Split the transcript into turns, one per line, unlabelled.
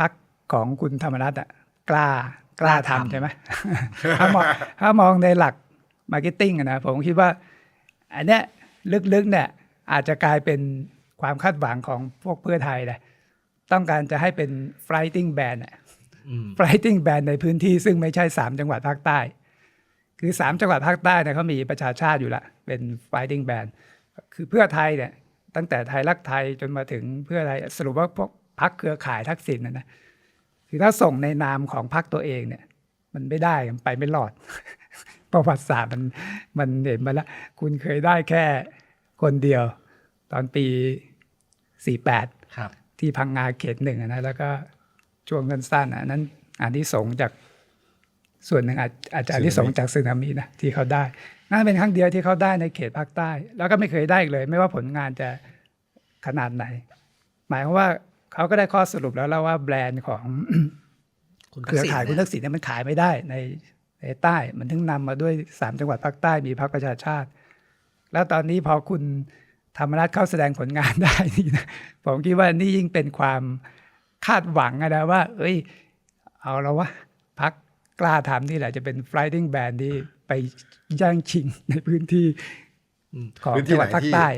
พักของคุณธรรมนัฐอะกล้ากล้าทำใช่ไหมถ้ามองถ้ามองในหลักมาร์เก็ตติ้งนะผมคิดว่า อันเนี้ยลึกๆเนี่ยอาจจะกลายเป็นความคาดหวังของพวกเพื่อไทยนะต้องการจะให้เป็น fighting band อะ
อืม
fighting band ในพื้นที่ซึ่งไม่ใช่3จังหวัดภาคใต้ คือ3จังหวัดภาคใต้เนี่ยเขามีประชาชาติอยู่ละ เป็น fighting band คือเพื่อไทยเนี่ยตั้งแต่ไทยรักไทยจนมาถึงเพื่อไทยสรุปว่าพวก พักเครือข่ายทักษิณนะนะคือถ้าส่งในนามของพรรคตัวเองเนี่ย มันไม่ได้มันไปไม่รอด ประวัติศาสตร์มันมันเห็นมาแล้ว คุณเคยได้แค่คนเดียว ตอนปี48
ครับ
ที่พังงาเขตหนึ่งอะนะแล้วก็ช่วงสั้นๆอะอันนั้นอันที่สงส์จากส่วนหนึ่งอาจอาจจะอันที่สงส์จากสึนามินะที่เขาได้นั่นเป็นครั้งเดียวที่เขาได้ในเขตภาคใต้ แล้วก็ไม่เคยได้อีกเลย ไม่ว่าผลงานจะขนาดไหน หมายความว่า เขาก็ได้ข้อสรุปแล้วแล้วว่าแบรนด์ของ
คุณ
เครือข่ายคุณ
ทั
ทั
ก
ก
ษิณ
ษิณเนี่ยมันขายไม่ได้ในในใต้มันถึงนำมาด้วยสามจังหวัดภาคใต้มีพรรคประชาชาติ แล้วตอนนี้พอคุณธรรมนัฐเข้าแสดงผลงานได้นี่นะผมคิดว่านี่ยิ่งเป็นความคาดหวังอะนะว่า เอ้ย เอาแล้ววะพักกล้าทำนี่แหละจะเป็น fighting band ที่ไปย่างชิงในพื้นที่
อืม
ของ
พื้นที่
จังหวัด
ไหน
ภาค
ที่
ใต้